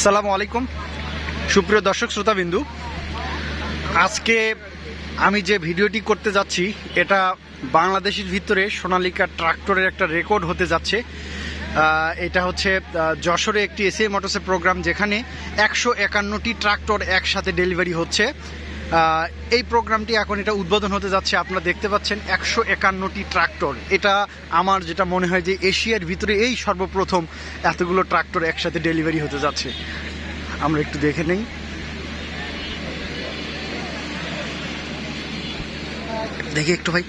আসসালামু আলাইকুম। সুপ্রিয় দর্শক, শ্রোতাবিন্দু, আজকে আমি যে ভিডিওটি করতে যাচ্ছি, এটা বাংলাদেশের ভিতরে সোনালিকা ট্রাক্টরের একটা রেকর্ড হতে যাচ্ছে। এটা হচ্ছে যশোরে একটি এসএ মোটরসের প্রোগ্রাম যেখানে একশো একান্নটি ট্রাক্টর একসাথে ডেলিভারি হচ্ছে। এই প্রোগ্রামটি এখন এটা উদ্বোধন হতে যাচ্ছে। আপনারা দেখতে পাচ্ছেন একশো একান্নটি ট্রাক্টর। এটা আমার যেটা মনে হয় যে এশিয়ার ভিতরে এই সর্বপ্রথম এতগুলো ট্রাক্টর একসাথে ডেলিভারি হতে যাচ্ছে। আমরা একটু দেখে নেই। দেখি একটু ভাই।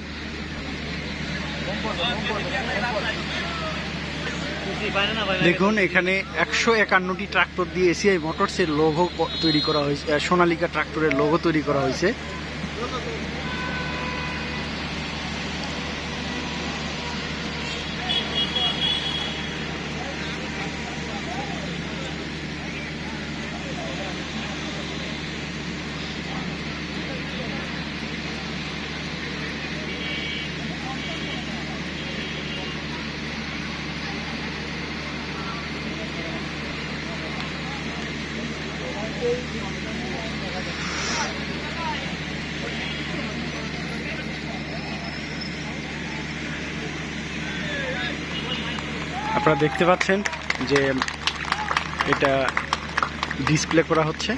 দেখুন, এখানে একশো একান্নটি ট্রাক্টর দিয়ে এসিআই মোটরসের লোগো তৈরি করা হয়েছে সোনালিকা ট্রাক্টরের লোগো তৈরি করা হয়েছে। আপনারা দেখতে পাচ্ছেন যে এটা ডিসপ্লে করা হচ্ছে।